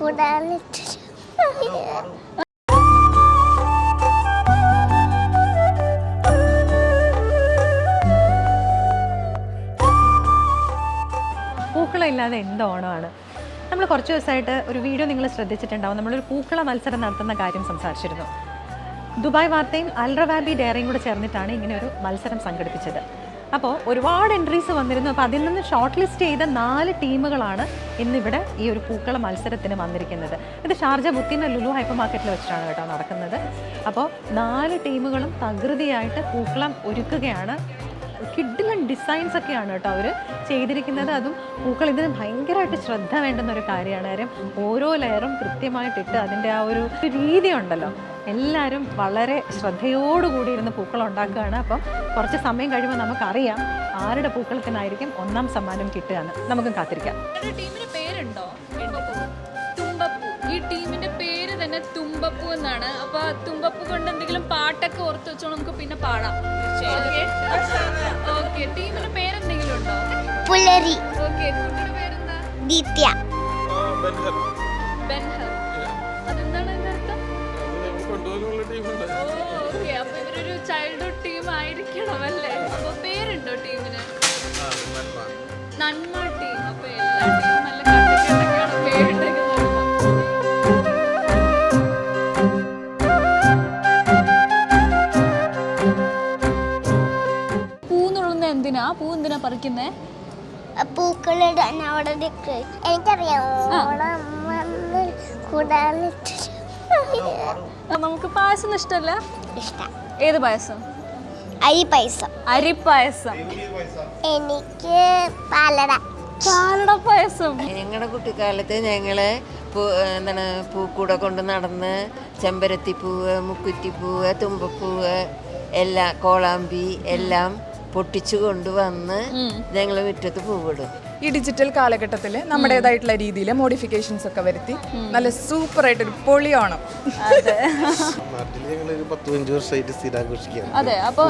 കൂടാനിട്ട് ഇല്ലാതെ എന്ത് ഓണമാണ്? നമ്മൾ കുറച്ച് ദിവസമായിട്ട് ഒരു വീഡിയോ നിങ്ങൾ ശ്രദ്ധിച്ചിട്ടുണ്ടാവും. നമ്മളൊരു പൂക്കള മത്സരം നടത്തുന്ന കാര്യം സംസാരിച്ചിരുന്നു. ദുബായ് വാർത്തയും അൽറവാബി ഡയറിയും കൂടെ ചേർന്നിട്ടാണ് ഇങ്ങനെ ഒരു മത്സരം സംഘടിപ്പിച്ചത്. അപ്പോൾ ഒരുപാട് എൻട്രീസ് വന്നിരുന്നു. അപ്പോൾ അതിൽ നിന്ന് ഷോർട്ട് ലിസ്റ്റ് ചെയ്ത നാല് ടീമുകളാണ് ഇന്നിവിടെ ഈ ഒരു പൂക്കള മത്സരത്തിന് വന്നിരിക്കുന്നത്. ഇത് ഷാർജ ബുത്തിന ലുലു ഹൈപ്പർ മാർക്കറ്റിൽ വെച്ചിട്ടാണ് കേട്ടോ നടക്കുന്നത്. അപ്പോൾ നാല് ടീമുകളും തകൃതിയായിട്ട് പൂക്കളം ഒരുക്കുകയാണ്. കിഡിലൻ ഡിസൈൻസ് ഒക്കെയാണ് കേട്ടോ അവർ ചെയ്തിരിക്കുന്നത്. അതും പൂക്കൾ ഇതിന് ഭയങ്കരമായിട്ട് ശ്രദ്ധ വേണ്ടുന്ന ഒരു കാര്യമാണ്. കാര്യം ഓരോ ലെയറും കൃത്യമായിട്ടിട്ട് അതിന്റെ ആ ഒരു രീതി ഉണ്ടല്ലോ എല്ലാവരും വളരെ ശ്രദ്ധയോടുകൂടി ഇരുന്ന് പൂക്കൾ ഉണ്ടാക്കുകയാണ്. അപ്പം കുറച്ച് സമയം കഴിയുമ്പോൾ നമുക്കറിയാം ആരുടെ പൂക്കളത്തിനായിരിക്കും ഒന്നാം സമ്മാനം കിട്ടുക എന്ന് നമുക്കും കാത്തിരിക്കാം. ടീമിന് പേരുണ്ടോ? തുമ്പപ്പൂ. ഈ ടീമിന്റെ പേര് തന്നെ തുമ്പപ്പൂ എന്നാണ്. അപ്പൊ തുമ്പപ്പൂ കൊണ്ട് എന്തെങ്കിലും പാട്ടൊക്കെ ഓർത്ത് വെച്ചോ നമുക്ക് പിന്നെ പാടാം. ഓക്കെ. ടീമിന്റെ പേരെന്തെങ്കിലും ഉണ്ടോ? പുലരി ഓക്കെ കുട്ടിയുടെ പേരെന്താ? ദീപ്യ. ആയിരിക്കണം അല്ലേ അപ്പൊ പേരുണ്ടോ ടീമിന്? നന്മ ടീം. അപ്പൊ എല്ലാ ടീമും നല്ല കണ്ടിട്ടൊക്കെയാണ് പേരുണ്ടെങ്കിൽ എന്തിനാ? പൂ എന്തിനാ പറിക്കുന്നേ? പൂക്കളിടാൻ അവിടെ എനിക്കറിയാം. നമുക്ക് പായസം ഇഷ്ടമല്ല ഇഷ്ടം. ഏത് പായസം? അരി പൈസ അരിപ്പായസം. എനിക്ക് പാലട. പാലട പായസം. ഞങ്ങളുടെ കുട്ടിക്കാലത്ത് ഞങ്ങൾ എന്താണ് പൂക്കൂടെ കൊണ്ട് നടന്ന് ചെമ്പരത്തിപ്പൂവ് മുക്കുറ്റിപ്പൂവ് തുമ്പപ്പൂവ് എല്ലാം കോളാമ്പി എല്ലാം പൊട്ടിച്ചു കൊണ്ടുവന്ന് ഞങ്ങൾ മുറ്റത്ത് പൂവിടും. ഈ ഡിജിറ്റൽ കാലഘട്ടത്തിൽ നമ്മുടേതായിട്ടുള്ള രീതിയിൽ മോഡിഫിക്കേഷൻസ് ഒക്കെ വരുത്തി നല്ല സൂപ്പർ ഞങ്ങൾ ഒരു പൊളിയാണ് അതെ അപ്പൊ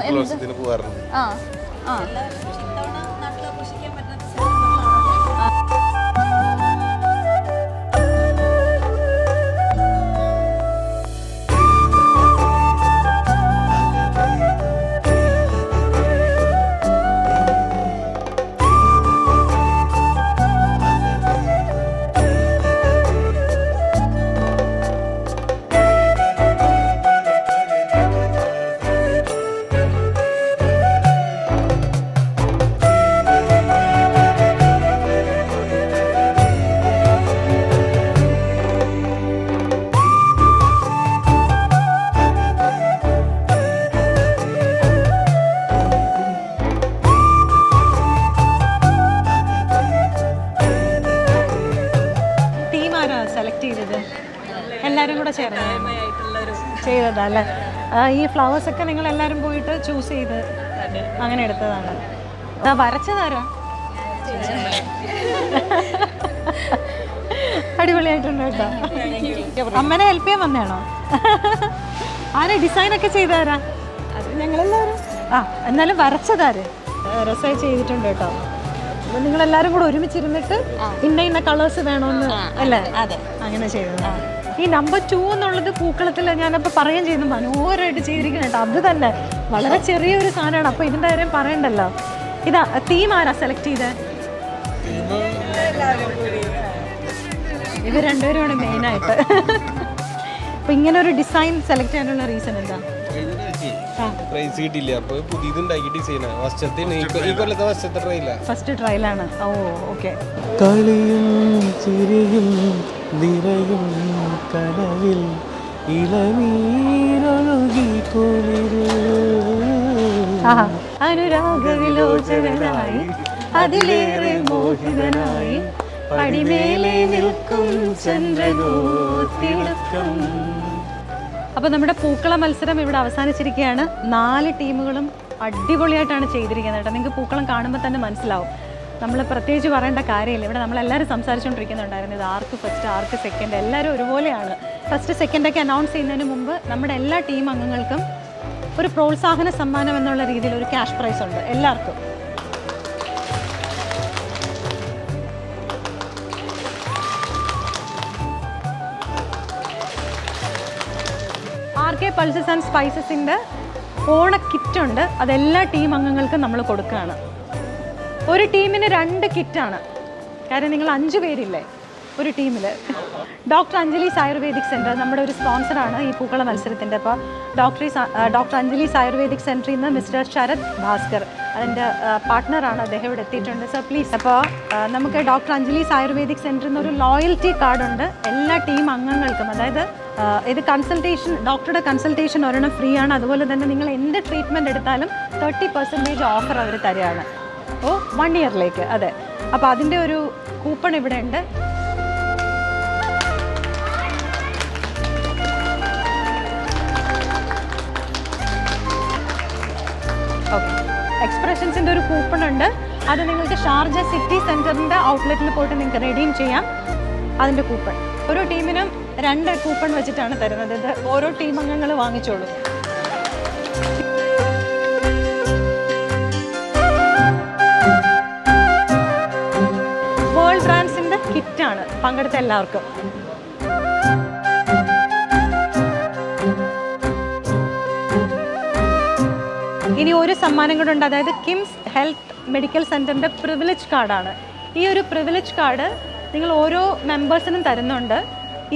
എല്ലാവരും കൂടെ ചേർന്ന് ചെയ്തതാ അല്ലേ ആ, ഈ ഫ്ലവേഴ്സ് ഒക്കെ നിങ്ങൾ എല്ലാവരും പോയിട്ട് ചൂസ് ചെയ്ത് അങ്ങനെ എടുത്തതാണ്. വരച്ചതാരാ അടിപൊളിയായിട്ടുണ്ട് കേട്ടോ. അമ്മനെ ഹെൽപ്പ് ചെയ്യാൻ വന്നതാണോ? ആരാ ഡിസൈൻ ഒക്കെ ചെയ്താരാ ഞങ്ങളെല്ലാവരും. ആ എന്നാലും വരച്ചതാര് രസമായി ചെയ്തിട്ടുണ്ട് കേട്ടോ. അപ്പൊ നിങ്ങൾ എല്ലാരും കൂടെ ഒരുമിച്ചിരുന്നിട്ട് ഇന്ന ഇന്ന കളേഴ്സ് വേണമെന്ന് അല്ലേ? അതെ. അങ്ങനെ ചെയ്തത് ഈ നമ്പർ ടു എന്നുള്ളത് പൂക്കളത്തിൽ ഞാനപ്പോൾ പറയുകയും ചെയ്യുന്നു. മനോഹരമായിട്ട് ചെയ്തിരിക്കണം കേട്ടോ. അത് തന്നെ. വളരെ ചെറിയൊരു സാധനമാണ്. അപ്പോൾ ഇതിന്റെ കാര്യം പറയണ്ടല്ലോ. ഇതാ തീം ആരാ സെലക്ട് ചെയ്തേ? രണ്ടുപേരും രണ്ടുപേരുമാണ് മെയിനായിട്ട് അപ്പോൾ ഇങ്ങനെ ഒരു ഡിസൈൻ സെലക്ട് ചെയ്യാനുള്ള റീസൺ എന്താ? പ്രൈസ് കിട്ടിയില്ല. അപ്പൊ പുതിയത് ഉണ്ടാക്കി ഡിസൈനാ വർഷത്തെ ഈ കൊല്ലത്തെ വർഷത്തെ ട്രെയില ഫസ്റ്റ് ട്രയലാണ് ഓ ഓക്കെ കളിയും ചിരിയും നിറയും കനവിൽ ഇളനീരൊഴുകി കുളിര് അനുരാഗവിലോചനായി അതിലേറെ മോഹിതനായി പടിമേലെ നിൽക്കും അപ്പോൾ നമ്മുടെ പൂക്കള മത്സരം ഇവിടെ അവസാനിച്ചിരിക്കുകയാണ്. നാല് ടീമുകളും അടിപൊളിയായിട്ടാണ് ചെയ്തിരിക്കുന്നത് കേട്ടോ. നിങ്ങൾക്ക് പൂക്കളം കാണുമ്പോൾ തന്നെ മനസ്സിലാവും. നമ്മൾ പ്രത്യേകിച്ച് പറയേണ്ട കാര്യമില്ല. ഇവിടെ നമ്മളെല്ലാവരും സംസാരിച്ചുകൊണ്ടിരിക്കുന്നുണ്ടായിരുന്നു. ഇത് ആർക്ക് ഫസ്റ്റ് ആർക്ക് സെക്കൻഡ് എല്ലാവരും ഒരുപോലെയാണ്. ഫസ്റ്റ് സെക്കൻഡൊക്കെ അനൗൺസ് ചെയ്യുന്നതിന് മുമ്പ് നമ്മുടെ എല്ലാ ടീം അംഗങ്ങൾക്കും ഒരു പ്രോത്സാഹന സമ്മാനം എന്നുള്ള രീതിയിൽ ഒരു ക്യാഷ് പ്രൈസ് ഉണ്ട്. എല്ലാവർക്കും. ആർ കെ പൾസസ് ആൻഡ് സ്പൈസസിന്റെ ഓണ കിറ്റുണ്ട്. അതെല്ലാ ടീം അംഗങ്ങൾക്കും നമ്മൾ കൊടുക്കുകയാണ്. ഒരു ടീമിന് രണ്ട് കിറ്റാണ്. കാര്യം നിങ്ങൾ അഞ്ച് പേരില്ലേ ഒരു ടീമിൽ ഡോക്ടർ അഞ്ജലി ആയുർവേദിക് സെന്റർ നമ്മുടെ ഒരു സ്പോൺസറാണ് ഈ പൂക്കള മത്സരത്തിന്റെ അപ്പോൾ ഡോക്ടർ ഡോക്ടർ അഞ്ജലി ആയുർവേദിക് സെന്ററിൽ നിന്ന് മിസ്റ്റർ ശരത് ഭാസ്കർ അതിന്റെ പാർട്ട്ണറാണ് അദ്ദേഹം ഇവിടെ എത്തിയിട്ടുണ്ട്. സർ പ്ലീസ് അപ്പോൾ നമുക്ക് ഡോക്ടർ അഞ്ജലീസ് ആയുർവേദിക് സെന്ററിൽ ഒരു ലോയൽറ്റി കാർഡുണ്ട് എല്ലാ ടീം അംഗങ്ങൾക്കും അതായത് ഇത് കൺസൾട്ടേഷൻ ഡോക്ടറുടെ കൺസൾട്ടേഷൻ ഒരെണ്ണം ഫ്രീ ആണ്. അതുപോലെ തന്നെ നിങ്ങൾ എന്ത് ട്രീറ്റ്മെന്റ് എടുത്താലും തേർട്ടി പെർസെന്റേജ് ഓഫർ അവർ തരികയാണ്. ഓ വൺ ഇയറിലേക്ക് അതെ. അപ്പോൾ അതിന്റെ ഒരു കൂപ്പൺ ഇവിടെ ഉണ്ട്. എക്സ്പ്രഷൻസിന്റെ ഒരു കൂപ്പൺ ഉണ്ട്. അത് നിങ്ങൾക്ക് ഷാർജ സിറ്റി സെന്ററിന്റെ ഔട്ട്ലെറ്റിൽ പോയിട്ട് നിങ്ങൾക്ക് റെഡീം ചെയ്യാം. അതിന്റെ കൂപ്പൺ ഓരോ ടീമിനും രണ്ട് കൂപ്പൺ വെച്ചിട്ടാണ് തരുന്നത്. ഇത് ഓരോ ടീം അംഗങ്ങൾ വാങ്ങിച്ചോളൂ. വേൾഡ് ബ്രാൻഡ്സിന്റെ കിറ്റാണ് പങ്കെടുത്ത എല്ലാവർക്കും. ഇനി ഒരു സമ്മാനം കൂടെ ഉണ്ട്. അതായത് കിംസ് ഹെൽത്ത് മെഡിക്കൽ സെന്ററിന്റെ പ്രിവിലേജ് കാർഡാണ് ഈ ഒരു പ്രിവിലേജ് കാർഡ് നിങ്ങൾ ഓരോ മെമ്പേഴ്സിനും തരുന്നുണ്ട്.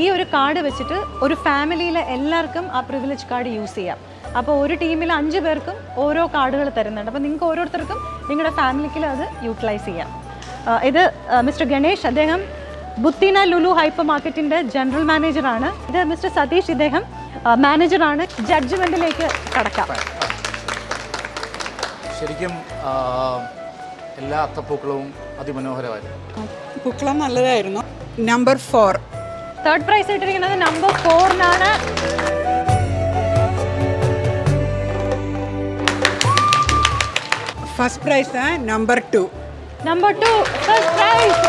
ഈ ഒരു കാർഡ് വെച്ചിട്ട് ഒരു ഫാമിലിയിലെ എല്ലാവർക്കും ആ പ്രിവിലേജ് കാർഡ് യൂസ് ചെയ്യാം. അപ്പോൾ ഒരു ടീമിൽ അഞ്ച് പേർക്കും ഓരോ കാർഡുകൾ തരുന്നുണ്ട്. അപ്പോൾ നിങ്ങൾക്ക് ഓരോരുത്തർക്കും നിങ്ങളുടെ ഫാമിലിക്ക് അത് യൂട്ടിലൈസ് ചെയ്യാം. ഇത് മിസ്റ്റർ ഗണേഷ് അദ്ദേഹം ബുത്തിന ലുലു ഹൈപ്പർ മാർക്കറ്റിന്റെ ജനറൽ മാനേജറാണ് ഇത് മിസ്റ്റർ സതീഷ് ഇദ്ദേഹം മാനേജറാണ് ജഡ്ജ്മെന്റിലേക്ക് കടക്കാം. ശരിക്കും എല്ലാ അത്തപ്പൂക്കളവും അതിമനോഹരമായിരുന്നു. പൂക്കളം നല്ലതായിരുന്നു. നമ്പർ ഫോർ തേർഡ് പ്രൈസ് ഇട്ടിരിക്കുന്നത് number ഫോറിനാണ് first prize number two number two first prize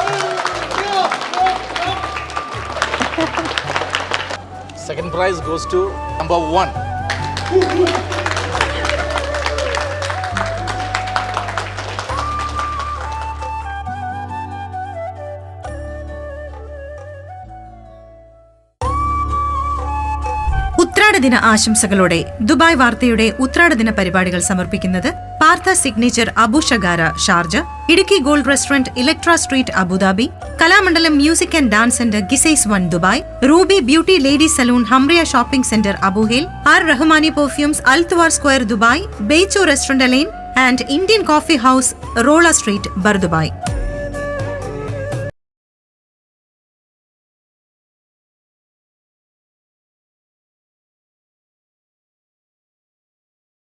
second prize goes to number one ഉത്രാടദിന ആശംസകളോടെ ദുബായ് വാർത്തയുടെ ഉത്രാടദിന പരിപാടികൾ സമർപ്പിക്കുന്നത് Partha signature Abu Shagara Sharjah Idukki gold restaurant Electra street Abu Dhabi Kalamandalam music and dance centre Qusais one Dubai ruby beauty lady salon Hamriya shopping centre Abu Hail R Rahmani perfumes Al Twar square Dubai ബെയ്ച്ചോ restaurant Al Ain and Indian coffee house Rolla street Bur Dubai